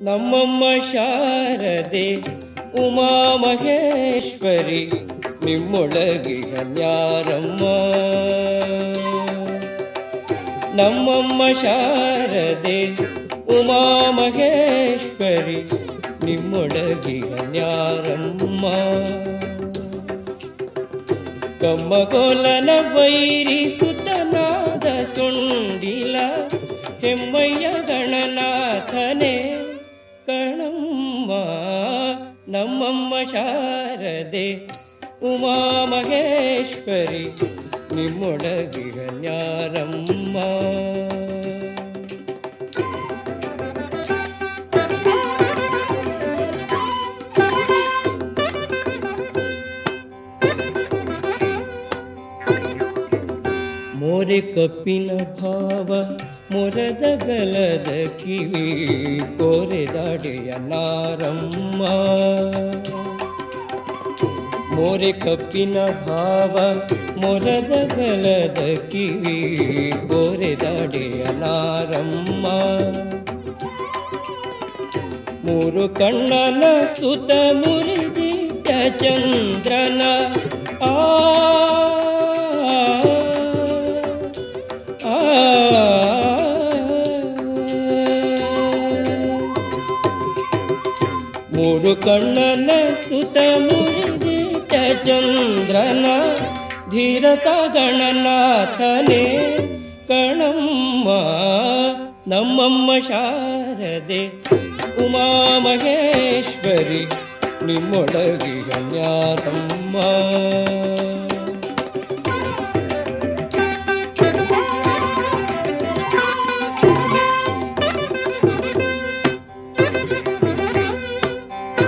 ನಮ್ಮಮ್ಮ ಶಾರದೆ ಉಮಾ ಮಹೇಶ್ವರಿ ನ್ಯಾರಮ್ಮ ನಮ್ಮಮ್ಮ ಶಾರದೆ ಉಮಾ ಮಹೇಶ್ವರಿ ಕಮ್ಮ ಕಮ್ಮಗೋಲನ ವೈರಿ ಸುತನಾದ ಸುಂಡಿಲ, ಹೆಮ್ಮಯ್ಯ ಗಣನಾಥನೇ. णम्मा नम् अम्म शारदे उमा महेश्वरि मोडगिरम्मा मोरे काव ಕಪ್ಪಿನ ಭಾವ ಮೊರದ ಗಲದ ಕಿವಿ ಕೋರೆದಾಡೆಯ ನಾರಮ್ಮ. ಮೋರೆ ಕಪ್ಪಿನ ಭಾವ ಮೊರದ ಗಲದ ಕಿವಿ ಕೋರೆದಾಡೆಯ ನಾರಮ್ಮ. ಮೂರು ಕಣ್ಣನ ಸುತ ಮುರಿದಿಟ್ಟ ಚಂದ್ರನ ಮೂರು ಕಣ್ಣನ ಸುತ ಮುರಿದಿಟ್ಟ ಚಂದ್ರನ ಧೀರತ ಗಣನಾಥನೆ ಕಣಮ್ಮ ನಮ್ಮಮ್ಮ ಶಾರದೆ ಉಮಾ ಮಹೇಶ್ವರಿ ಕನ್ಯಾತಮ್ಮ ಜ್ಞಾನಮ್ಮ